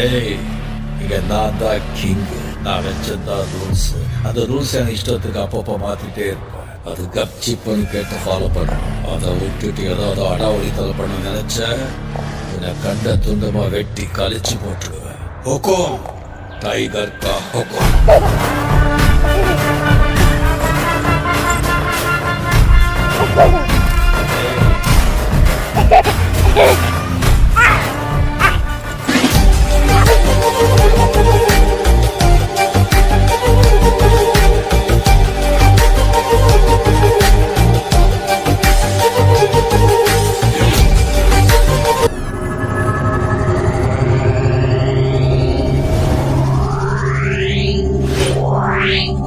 ஏய் இங்க நான் தான் கிங்கு நான் வச்சதான் ரூல்ஸ் அந்த ரூல்ஸ் என் இஷ்டத்துக்கு அப்பப்போ மாத்திட்டே இருப்பேன் அது கப்சி பண்ணி கேட்டு ஃபாலோ பண்ணணும் அதை விட்டுட்டு ஏதாவது அடாவடி தலை பண்ண நினைச்ச என்னை கண்ட துண்டமா வெட்டி கழிச்சு போட்டுருவேன் ஹொக்கோம் டைகர் கா ஹொக்கோம் Bye.